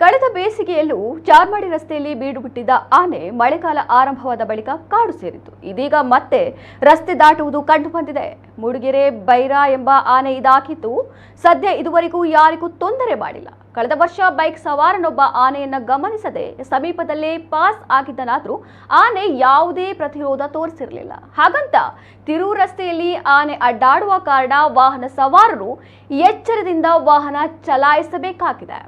ಕಳೆದ ಬೇಸಿಗೆಯಲ್ಲೂ ಚಾರ್ಮಾಡಿ ರಸ್ತೆಯಲ್ಲಿ ಬೀಡು ಬಿಟ್ಟಿದ್ದ ಆನೆ ಮಳೆಗಾಲ ಆರಂಭವಾದ ಬಳಿಕ ಕಾಡು ಸೇರಿತು ಇದೀಗ ಮತ್ತೆ ರಸ್ತೆ ದಾಟುವುದು ಕಂಡು ಬಂದಿದೆ. ಮೂಡಿಗೆರೆ ಬೈರಾ ಎಂಬ ಆನೆ ಇದಾಕಿತು ಸದ್ಯ ಇದುವರೆಗೂ ಯಾರಿಗೂ ತೊಂದರೆ ಮಾಡಿಲ್ಲ. ಕಳೆದ ವರ್ಷ ಬೈಕ್ ಸವಾರನೊಬ್ಬ ಆನೆಯನ್ನ ಗಮನಿಸದೆ ಸಮೀಪದಲ್ಲೇ ಪಾಸ್ ಆಗಿದ್ದನಾದ್ರೂ ಆನೆ ಯಾವುದೇ ಪ್ರತಿರೋಧ ತೋರಿಸಿರಲಿಲ್ಲ. ಹಾಗಂತ ತಿರು ರಸ್ತೆಯಲ್ಲಿ ಆನೆ ಅಡ್ಡಾಡುವ ಕಾರಣ ವಾಹನ ಸವಾರರು ಎಚ್ಚರದಿಂದ ವಾಹನ ಚಲಾಯಿಸಬೇಕಾಗಿದೆ.